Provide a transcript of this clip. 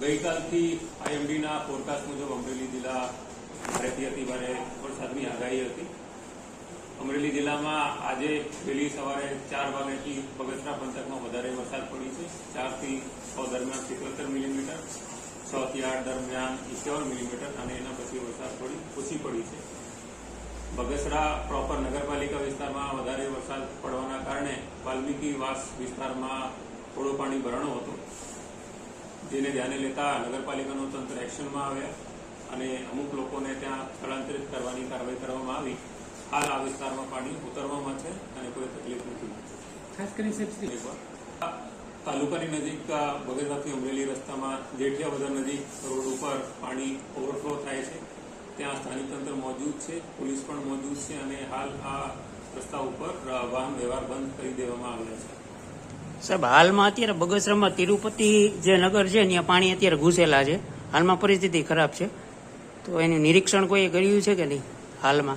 ગઈકાલથી આઈએમડીના ફોરકાસ્ટ મુજબ અમરેલી જિલ્લા ભારેથી અતિ ભારે વરસાદની આગાહી હતી. અમરેલી જિલ્લામાં આજે વહેલી સવારે ચાર વાગ્યાથી બગસરા પંથકમાં વધારે વરસાદ પડી છે. ચારથી છ દરમિયાન સિત્તોતેર મિલીમીટર છ થી આઠ દરમિયાન ઇક્યાવન મિલીમીટર અને એના પછી વરસાદ પડી, ઓછી પડી છે. બગસરા પ્રોપર નગરપાલિકા વિસ્તારમાં વધારે વરસાદ પડવાના કારણે વાલ્મીકી વાસ વિસ્તારમાં થોડો પાણી ભરાણો હતો. જેને ધ્યાને લેતા નગરપાલિકાનું તંત્ર એક્શનમાં આવ્યા અને અમુક લોકોને ત્યાં સ્થળાંતરિત કરવાની કાર્યવાહી કરવામાં આવી. હાલ આ વિસ્તારમાં પાણી ઉતરવામાં છે અને કોઈ તકલીફ નથી. ખાસ શ્રી તાલુકાની નજીક આ બગસરાથી અમરેલી રસ્તામાં જેઠિયા બજાર નજીક રોડ ઉપર પાણી ઓવરફ્લો થાય છે. ત્યાં સ્થાનિક તંત્ર મોજૂદ છે પોલીસ પણ મોજૂદ છે અને હાલ આ રસ્તા ઉપર વાહન વ્યવહાર બંધ કરી દેવામાં આવ્યા છે. સાહેબ, હાલમાં અત્યારે બગસરામાં તિરુપતિ જે નગર છે, ત્યાં પાણી અત્યારે ઘૂસેલા છે. હાલમાં પરિસ્થિતિ ખરાબ છે. તો એનું નિરીક્ષણ કોઈએ કર્યું છે કે નહીં, હાલમાં?